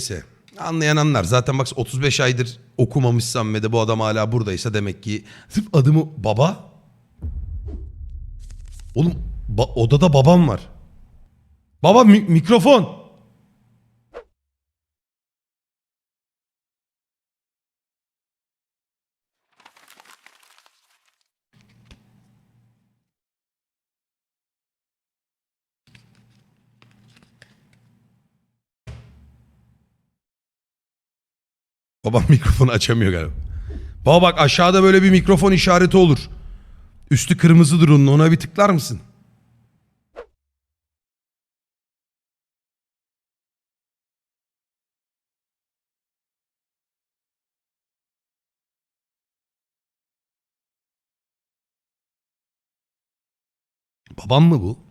neyse. Anlayan anlar. Zaten bak 35 aydır okumamışsam ve de bu adam hala buradaysa demek ki sırf adımı baba. Oğlum ba- odada babam var. Baba mi- mikrofon. Babam mikrofonu açamıyor galiba. Baba bak aşağıda böyle bir mikrofon işareti olur. Üstü kırmızıdır onun ona bir tıklar mısın? Babam mı bu?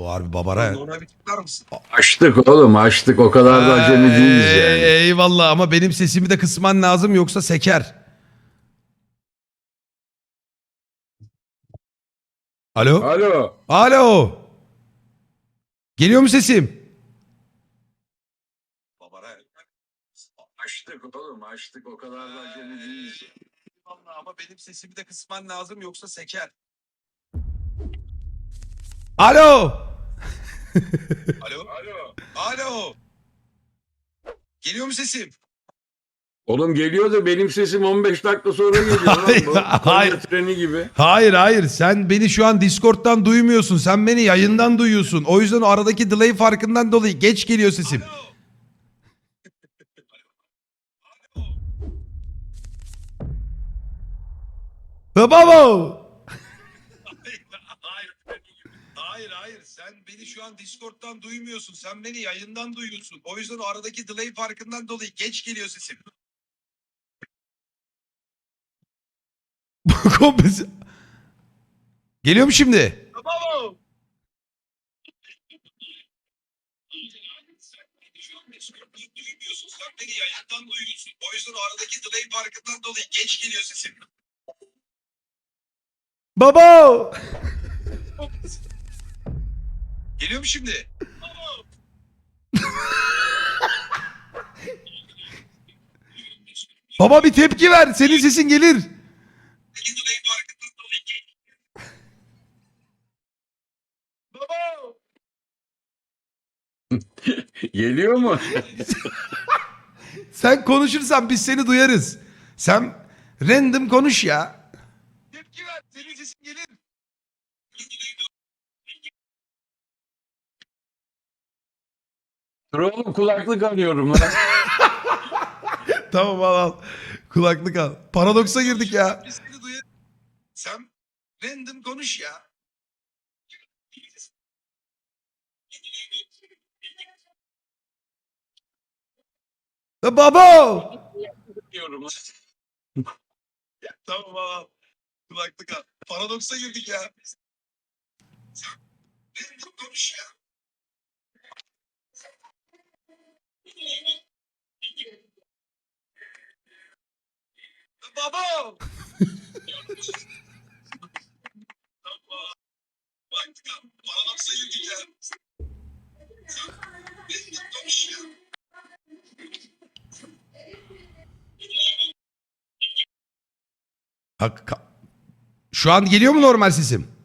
O harbi babara. Ona bir tıklar mısın? Açtık oğlum açtık o kadar da acemi değiliz Ey- yani. Eyvallah ama benim sesimi de kısman lazım yoksa seker. Alo? Alo. Alo? Geliyor mu sesim? Babara. Açtık oğlum açtık o kadar da acemi değiliz. Vallahi ama benim sesimi de kısman lazım yoksa seker. Alo? Alo? Alo? Alo? Geliyor mu sesim? Oğlum geliyor da benim sesim 15 dakika sonra geliyor lan bu. Hayır. Konya treni gibi. Hayır hayır sen beni şu an Discord'dan duymuyorsun. Sen beni yayından duyuyorsun. O yüzden o aradaki delay farkından dolayı geç geliyor sesim. Alo? Baba! Hayır. Hayır hayır sen beni şu an Discord'dan duymuyorsun. Sen beni yayından duyuyorsun. O yüzden o aradaki delay farkından dolayı geç geliyor sesim. Geliyor mu şimdi? Tamam. duymuyorsun. Sen beni yayından duyuyorsun. O yüzden o aradaki delay farkından dolayı geç geliyor sesim. Baba! Geliyor mu şimdi? Baba bir tepki ver. Senin sesin gelir. Baba! Geliyor mu? Sen konuşursan biz seni duyarız. Sen random konuş ya. Tepki ver. Senin sesin gelir. Dur oğlum kulaklık arıyorum lan. Tamam al al. Kulaklık al. Paradoksa girdik ya. Biz seni duyarız. Sen random konuş ya. Ya Baba! Diyorum. tamam al. Kulaklık al. Paradoksa girdik ya. Sen random konuş ya. Baba! Tamam. Kulaklık al. Paradoksa girdik ya. Sen random konuş ya. Hak- Şu an geliyor mu normal sesim?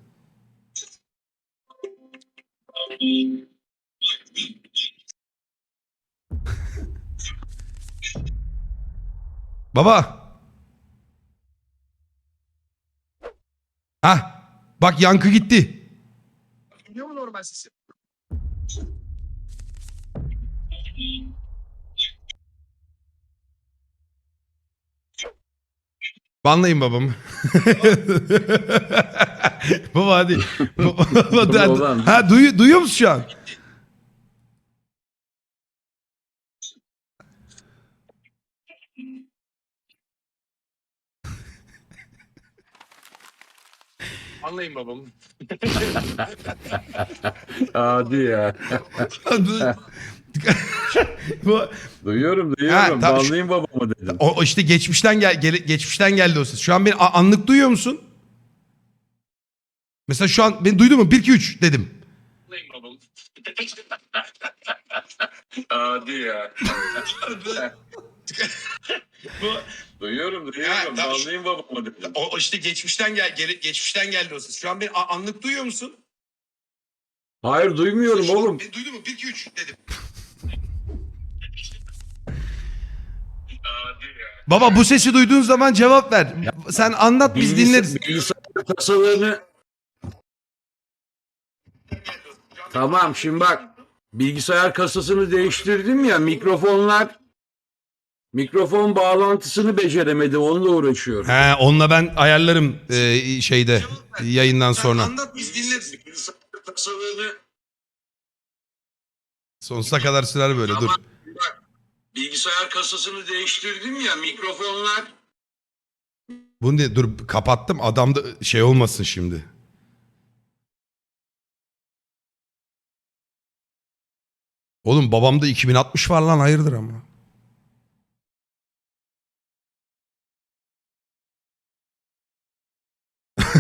Baba. Ha, bak yankı gitti. Geliyor mu normal sesim? Banlayın babamı. Baba hadi. Baba, hadi. Ha duyu, duyuyor musun şu an? Anlayın babamı. Hadi ya. Bu- Duyuyorum duyuyorum. tamam. Bağlayayım babamı dedim. o o işte geçmişten gel, gele- geçmişten geldi o ses. Şu an beni a- anlık duyuyor musun? Mesela şu an beni duydu mu? 1 2 3 dedim. Anlayın babamı. Hadi ya. Bu, Duyuyorum duyuyorum. tamam. Bağlayayım babama dedim. o, işte geçmişten gel, geri- geçmişten geldi o ses. Şu an beni a- anlık duyuyor musun? Hayır duymuyorum oğlum. Beni duydun mu? 1 2 3 dedim. Baba bu sesi duyduğun zaman cevap ver. Sen anlat biz Bilgis- dinleriz. Bilgisayar kasalarını... Tamam şimdi bak. Bilgisayar kasasını değiştirdim ya mikrofonlar mikrofon bağlantısını beceremedim onunla uğraşıyorum. He, onunla ben ayarlarım e, şeyde yayından sonra. anlat biz dinleriz. Sonsuza kadar sürer böyle dur. Bilgisayar kasasını değiştirdim ya mikrofonlar Bunu diye dur kapattım adam da şey olmasın şimdi. Oğlum babamda 2060 var lan hayırdır ama.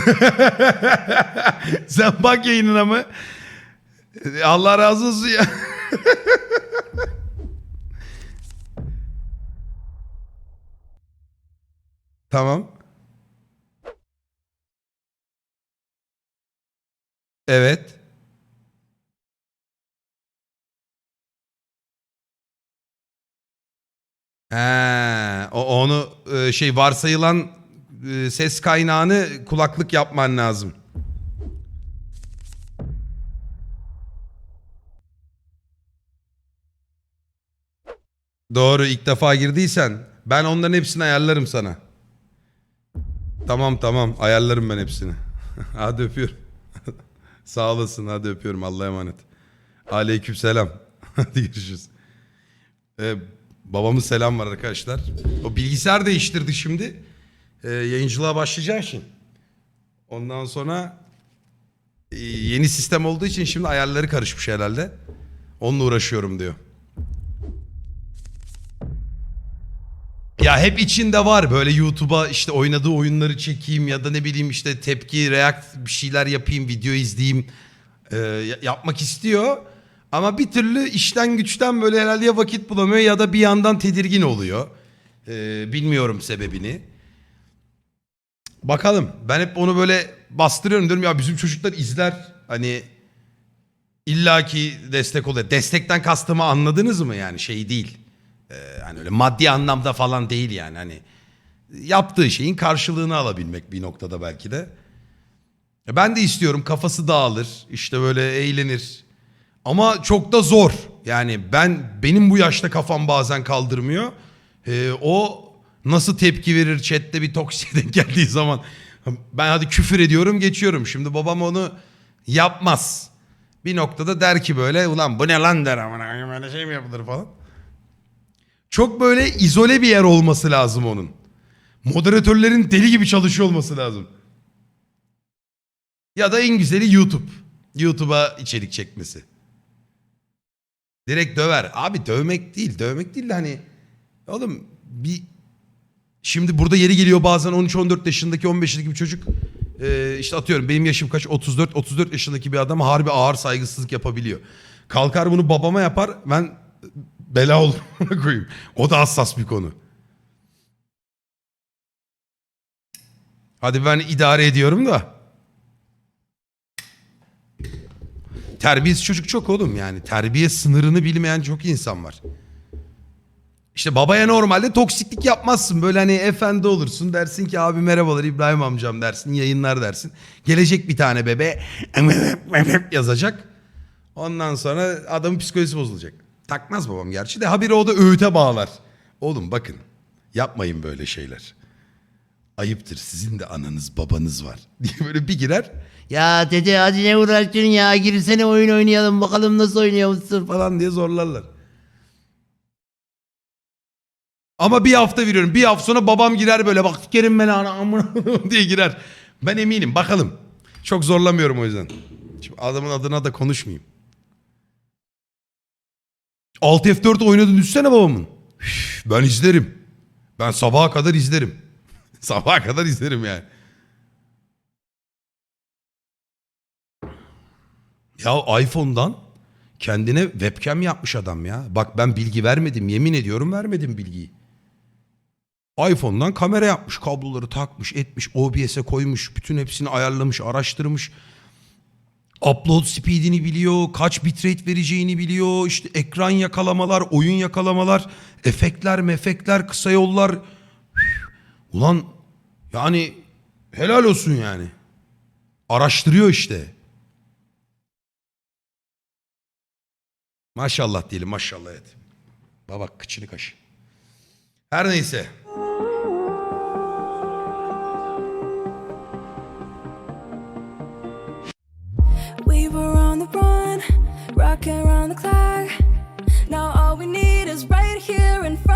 Sen bak yayınına mı? Allah razı olsun ya. tamam. Evet. He, o, onu e, şey varsayılan e, ses kaynağını kulaklık yapman lazım. Doğru ilk defa girdiysen ben onların hepsini ayarlarım sana. Tamam tamam ayarlarım ben hepsini. hadi öpüyorum. Sağ olasın hadi öpüyorum Allah'a emanet. Aleyküm selam. hadi görüşürüz. Ee, babamın selam var arkadaşlar. O bilgisayar değiştirdi şimdi. Ee, yayıncılığa başlayacak şimdi. Ondan sonra e, yeni sistem olduğu için şimdi ayarları karışmış herhalde. Onunla uğraşıyorum diyor. Ya hep içinde var böyle YouTube'a işte oynadığı oyunları çekeyim ya da ne bileyim işte tepki, react bir şeyler yapayım, video izleyeyim e, ya- yapmak istiyor. Ama bir türlü işten güçten böyle herhalde ya vakit bulamıyor ya da bir yandan tedirgin oluyor. E, bilmiyorum sebebini. Bakalım ben hep onu böyle bastırıyorum diyorum ya bizim çocuklar izler hani illaki destek oluyor. Destekten kastımı anladınız mı yani şey değil. Ee, hani öyle maddi anlamda falan değil yani hani yaptığı şeyin karşılığını alabilmek bir noktada belki de. Ya Ben de istiyorum kafası dağılır işte böyle eğlenir. Ama çok da zor. Yani ben benim bu yaşta kafam bazen kaldırmıyor. Ee, o nasıl tepki verir chatte bir toksiye geldiği zaman. Ben hadi küfür ediyorum geçiyorum. Şimdi babam onu yapmaz. Bir noktada der ki böyle ulan bu ne lan der ama böyle şey mi yapılır falan. Çok böyle izole bir yer olması lazım onun. Moderatörlerin deli gibi çalışıyor olması lazım. Ya da en güzeli YouTube. YouTube'a içerik çekmesi. Direkt döver. Abi dövmek değil. Dövmek değil de hani oğlum bir şimdi burada yeri geliyor bazen 13-14 yaşındaki 15 yaşındaki bir çocuk e, işte atıyorum benim yaşım kaç 34 34 yaşındaki bir adam harbi ağır saygısızlık yapabiliyor. Kalkar bunu babama yapar ben bela olurum koyayım. O da hassas bir konu. Hadi ben idare ediyorum da. Terbiyesiz çocuk çok oğlum yani. Terbiye sınırını bilmeyen çok insan var. İşte babaya normalde toksiklik yapmazsın. Böyle hani efendi olursun dersin ki abi merhabalar İbrahim amcam dersin. Yayınlar dersin. Gelecek bir tane bebe yazacak. Ondan sonra adamın psikolojisi bozulacak. Takmaz babam gerçi de habire o da öğüte bağlar. Oğlum bakın yapmayın böyle şeyler. Ayıptır sizin de ananız babanız var diye böyle bir girer. Ya dede hadi ne uğraştın ya girsene oyun oynayalım bakalım nasıl oynuyorsun falan diye zorlarlar. Ama bir hafta veriyorum. Bir hafta sonra babam girer böyle bak sikerim beni ana amına diye girer. Ben eminim bakalım. Çok zorlamıyorum o yüzden. Şimdi adamın adına da konuşmayayım. Alt F4 oynadın düşsene babamın. Ben izlerim. Ben sabaha kadar izlerim. sabaha kadar izlerim yani. Ya iPhone'dan Kendine webcam yapmış adam ya. Bak ben bilgi vermedim. Yemin ediyorum vermedim bilgiyi. iPhone'dan kamera yapmış. Kabloları takmış, etmiş, OBS'e koymuş. Bütün hepsini ayarlamış, araştırmış. Upload speed'ini biliyor, kaç bitrate vereceğini biliyor, işte ekran yakalamalar, oyun yakalamalar, efektler, mefekler, kısa yollar. Ulan yani helal olsun yani. Araştırıyor işte. Maşallah diyelim maşallah evet. Baba kıçını kaşı. Her neyse. around the clock. Now all we need is right here in front.